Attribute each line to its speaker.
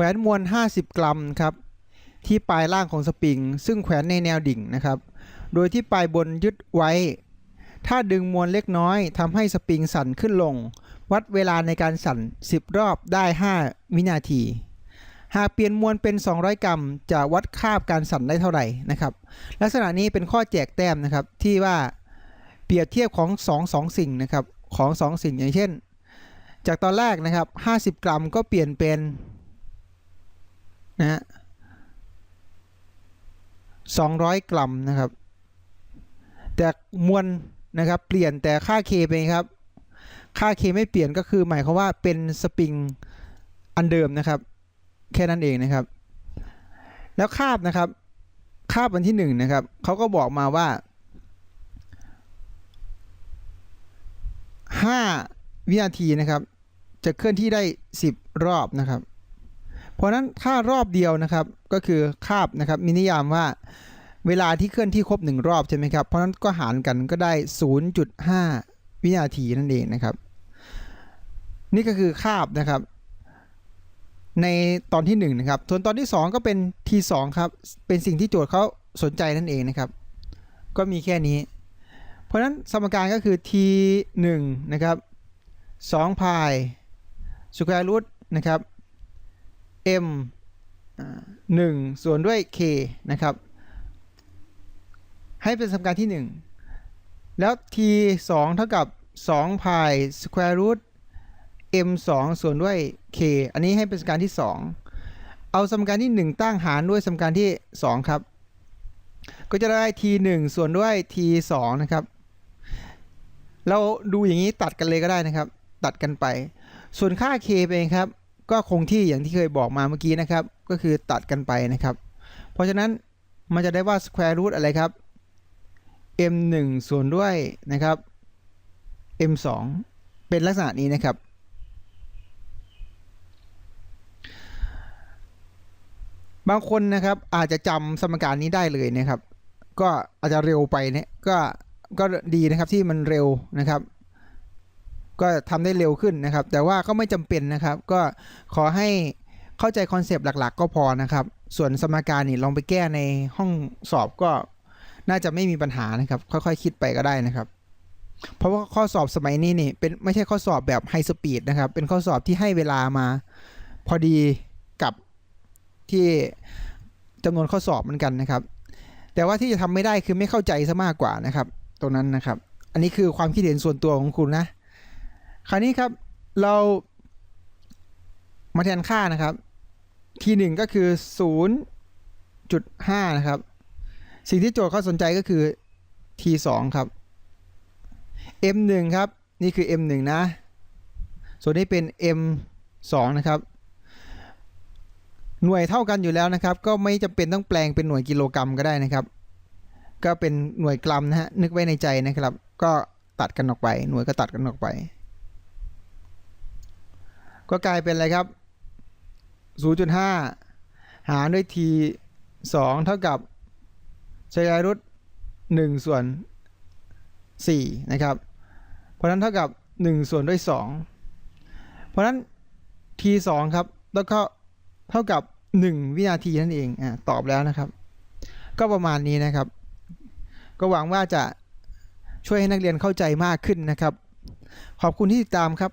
Speaker 1: แขวนมวล 50 กรัมครับที่ปลายล่างของสปริง ซึ่งแขวนในแนวดิ่งนะครับ โดยที่ปลายบนยึดไว้ ถ้าดึงมวลเล็กน้อยทำให้สปริงสั่นขึ้นลง วัดเวลาในการสั่น 10 รอบได้ 5 วินาที หากเปลี่ยนมวลเป็น 200 กรัม จะวัดคาบการสั่นได้เท่าไหร่นะครับ ลักษณะนี้เป็นข้อแจกแต้มนะครับที่ว่าเปรียบเทียบของ 2 2 สิ่งนะครับของ 2 สิ่งอย่างเช่น จากตอนแรกนะครับ 50 กรัมก็เปลี่ยนเป็น นะฮะ200กรัมนะครับ แต่มวลนะครับเปลี่ยนแต่ค่า K เป็นไงครับ ค่า K ไม่เปลี่ยนก็คือหมายความว่าเป็นสปริงอันเดิมนะครับ แค่นั้นเองนะครับ แล้วคาบนะครับ คาบวันที่หนึ่งนะครับเขาก็บอกมาว่า5วินาทีนะครับ จะเคลื่อนที่ได้10รอบนะครับ เพราะนั้นถ้ารอบเดียวนะครับก็คือคาบนะครับมีนิยามว่าเวลาที่เคลื่อนที่ครบ 1 รอบใช่ไหมครับเพราะนั้นก็หารกันก็ได้ 0.5 วินาทีนั่นเองนะครับ นี่ก็คือคาบนะครับ ในตอนที่1นะครับส่วนตอนที่ 2 ก็เป็น T2 ครับเป็นสิ่งที่โจทย์เขาสนใจนั่นเองนะครับ ก็มีแค่นี้ เพราะนั้นสมการก็คือ T1 นะครับ2 pi สแควร์รูทนะครับ m อ่า1ส่วนด้วย k นะครับ ให้เป็นสมการที่ 1 แล้ว t 2 เท่ากับ2 pi square root m 2ส่วนด้วย k อันนี้ให้เป็นสมการที่ 2 เอาสมการที่ 1 ตั้งหารด้วยสมการที่ 2 ครับ ก็จะได้ t 1ส่วนด้วย t 2นะครับ เราดูอย่างนี้ตัดกันเลยก็ได้นะครับ ตัดกันไป ส่วนค่า k เป็นไงครับ ก็คงที่อย่างที่เคยบอกมาเมื่อกี้นะครับ ก็คือตัดกันไปนะครับ เพราะฉะนั้นมันจะได้ว่า square root อะไรครับ m 1ส่วนด้วยนะครับ m 2เป็นลักษณะนี้นะครับ บางคนนะครับอาจจะจำสมการนี้ได้เลยนะครับ ก็อาจจะเร็วไปเนี่ยก็ก็ดีนะครับที่มันเร็วนะครับ ก็ทำได้เร็วขึ้นนะครับ แต่ว่าก็ไม่จำเป็นนะครับ ก็ขอให้เข้าใจคอนเซปต์หลักๆ ก็พอนะครับ ส่วนสมการนี่ลองไปแก้ในห้องสอบก็น่าจะไม่มีปัญหานะครับ ค่อยๆคิดไปก็ได้นะครับ เพราะว่าข้อสอบสมัยนี้นี่เป็นไม่ใช่ข้อสอบแบบไฮสปีดนะครับ เป็นข้อสอบที่ให้เวลามา พอดีกับที่จำนวนข้อสอบเหมือนกันนะครับ แต่ว่าที่จะทำไม่ได้คือไม่เข้าใจซะมากกว่านะครับ ตรงนั้นนะครับ อันนี้คือความคิดเห็นส่วนตัวของคุณนะ คราวนี้ครับเรามาแทนค่านะครับ ทีหนึ่งก็คือ 0.5 นะครับ สิ่งที่โจทย์เขาสนใจก็คือ t 2ครับ m 1ครับ นี่คือ m 1นะ ส่วนนี้เป็น m 2นะครับ หน่วยเท่ากันอยู่แล้วนะครับ ก็ไม่จำเป็นต้องแปลงเป็นหน่วยกิโลกรัมก็ได้นะครับ ก็เป็นหน่วยกรัมนะฮะ นึกไว้ในใจนะครับ ก็ตัดกันออกไป หน่วยก็ตัดกันออกไป ก็กลายเป็นอะไรครับ 0.5 หารด้วย t 2 เท่ากับสกายรุท1ส่วน4นะครับ เพราะนั้นเท่ากับ 1 ส่วนด้วย 2 เพราะฉะนั้น t 2ครับ แล้วก็เท่ากับ 1 วินาทีนั่นเองอ่าตอบแล้วนะครับ ก็ประมาณนี้นะครับ ก็หวังว่าจะช่วยให้นักเรียนเข้าใจมากขึ้นนะครับ ขอบคุณที่ติดตามครับ